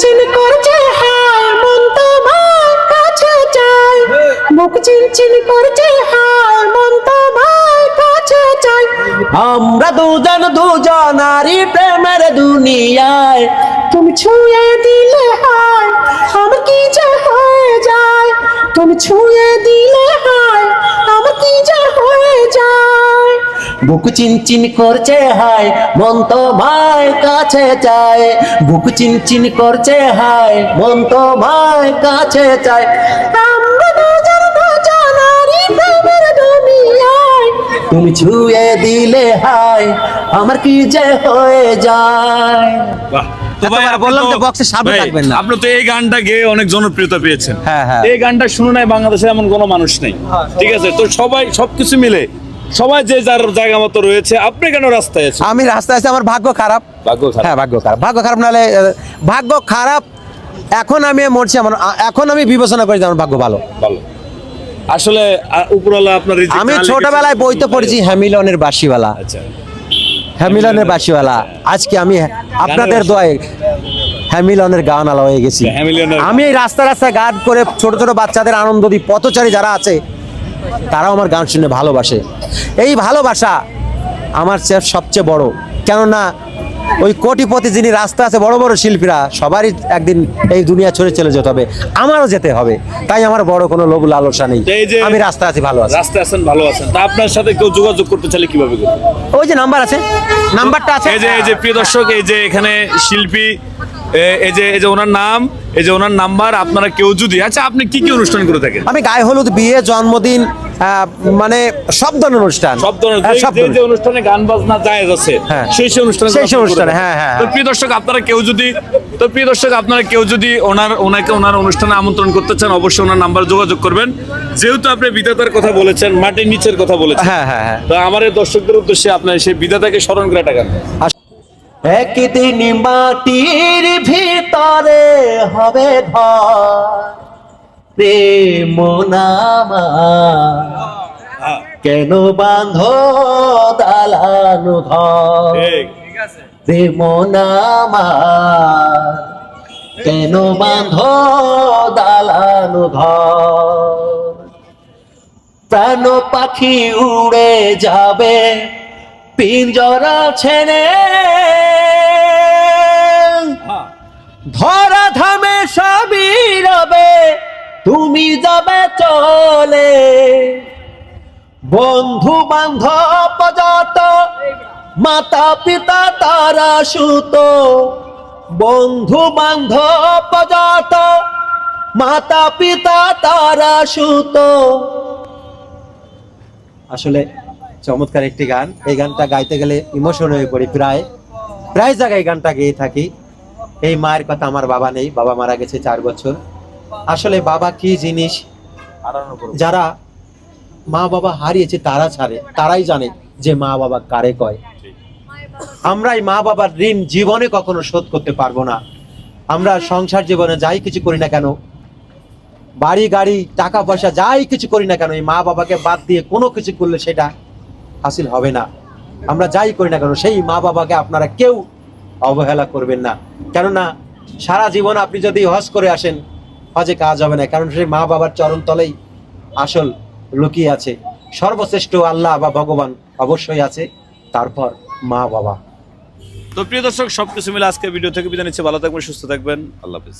চিনচিন করছে হায় মন তোমার কাছে চাই। বুক চিনচিন করছে হায় মন তোমার কাছে চাই। আমরা দুজন দুজনারই প্রেমের দুনিয়ায়। তুমি ছুঁয়ে দিলে হায় আমার কি যে হয়ে যায়? তুমি ছুঁয়ে দিলে হায় আমার কি যে হয়ে বুক চিনচিন করছে হায় মন তো মায় কাছে চায়। বুক চিনচিন করছে হায় মন তো মায় কাছে চায়। তুমি ছুঁয়ে দিলে হায় আমার কি যে হয়ে যায়? বাহ। তো ভাই এতবার বললাম তো- যে box সামনে থাকবেন না। আপনি তো এই গানটা গেয়ে অনেক জনপ্রিয়তা পেয়েছেন। হ্যাঁ, হ্যাঁ। এই গানটা শুনে নাই বাংলাদেশে এমন কোনো মানুষ নেই। ঠিক আছে? তো সবাই সবকিছু মিলে সবাই যে যার জায়গা মতো রয়েছে আপনি কেন রাস্তায় আছেন? আমি রাস্তায় আছি আমার ভাগ্য খারাপ। ভাগ্য খারাপ। হ্যাঁ ভাগ্য খারাপ। ভাগ্য খারাপ নাহলে ভাগ্য খারাপ এখন আমি মরছি আমার এখন আমি বিবেচনা করি যে আমার ভাগ্য ভালো। ভালো। আসলে উপরওয়ালা আপনার আমি ছোটবেলায় বইতে পড়েছি হ্যামিলনের বাসিওয়ালা আচ্ছা। হ্যামিলনের বাসিওয়ালা আজকে আমি আপনাদের। দোয়ায় হ্যামিলনের গান আলা হয়ে গেছি আমি এই রাস্তা রাস্তায় গান করে ছোট ছোট বাচ্চাদের আনন্দ দিই পথচারী যারা আছে তারাও আমার গান শুনে ভালোবাসে। এই ভালোবাসা আমার চেয়ে সবচেয়ে বড়। কেননা ওই কোটিপতি যিনি রাস্তা আছে বড় বড় শিল্পীরা সবারই একদিন এই দুনিয়া ছেড়ে চলে যেতে হবে। আমারও যেতে হবে। তাই আমার বড় কোনো লোভ লালসা নেই। তো এই যে- আমি রাস্তা আছি ভালো আছি। রাস্তায় আছেন ভালো আছেন। তা আপনার সাথে কেউ যোগাযোগ করতে চাইলে কীভাবে করবে ওই যে নাম্বার আছে। নাম্বারটা আছে। এই যে এই যে প্রিয় দর্শক এই যে এখানে শিল্পী এই যে এই যে ওনার নাম এই যে ওনার নাম্বার আপনারা কেউ যদি আচ্ছা আপনি কি কি অনুষ্ঠান করে থাকেন? আমি গায়ে হলুদ বিয়ে জন্মদিন মানে সব ধরনের অনুষ্ঠান। সব ধরনের হ্যাঁ, যে- যে অনুষ্ঠানে গান বাজনা জায়েজ আছে হ্যাঁ। সেই সেই অনুষ্ঠানে সেই সেই অনুষ্ঠানে, হ্যাঁ, হ্যাঁ, তো। প্রিয় দর্শক আপনারা কেউ যদি তো প্রিয় দর্শক আপনারা কেউ যদি ওনার ওনাকে ওনার অনুষ্ঠানে আমন্ত্রণ করতে চান অবশ্যই ওনার নাম্বার যোগাযোগ করবেন। যেহেতু আপনি বিধাতার কথা বলেছেন মাটির নিচের কথা বলেছেন হ্যাঁ হ্যাঁ হ্যাঁ। তো আমার দর্শকদের উদ্দেশ্যে আপনার সেই বিধাতাকে স্মরণ করে টাকা একদিন মাটির ভিতরে হবে ঘর প্রেম নামা কেন বাঁধ দালানো ঘর? প্রেম নামা কেন বাঁধ দালানো ঘর? প্রাণ পাখি উড়ে যাবে পিঞ্জরা ছেড়ে ধরা ধামে সবই রবে, তুমি যাবে চলে। বন্ধু বান্ধব যত মাতা পিতা তারা সুত। বন্ধু বান্ধব যত মাতা পিতা তারা সুত। আসলে চমৎকার একটি গান। এই গানটা গাইতে গেলে ইমোশন হয়ে পড়ি প্রায়। প্রায় জায়গায় গানটা গেয়ে থাকি। এই মায়ের কথা আমার বাবা নেই বাবা মারা গেছে চার বছর। আসলে বাবা কি জিনিস? যারা মা বাবা হারিয়েছে তারা ছাড়ে তারাই জানে যে মা বাবা কারে কয়। আমরা এই মা বাবার ঋণ জীবনে কখনো শোধ করতে পারব না। আমরা সংসার জীবনে যাই কিছু করি না কেন বাড়ি গাড়ি টাকা পয়সা যাই কিছু করি না কেন এই মা বাবাকে বাদ দিয়ে কোনো কিছু করলে সেটা হাসিল হবে না। আমরা যাই করি না কেন সেই মা বাবাকে আপনারা কেউ অবহেলা করবেন না। কেননা, সারা জীবন আপনি যদি হজ করে আসেন, হজে কাজ হবে না, কারণ সেই মা বাবার চরণ তলেই আসল লুকিয়ে আছে। সর্বশ্রেষ্ঠ আল্লাহ বা ভগবান অবশ্যই আছে, তারপর মা বাবা। তো প্রিয় দর্শক, সবকিছু মিলে আজকে ভিডিও থেকে বিদায় নিচ্ছে। ভালো থাকবেন, সুস্থ থাকবেন। আল্লাহ হাফিজ।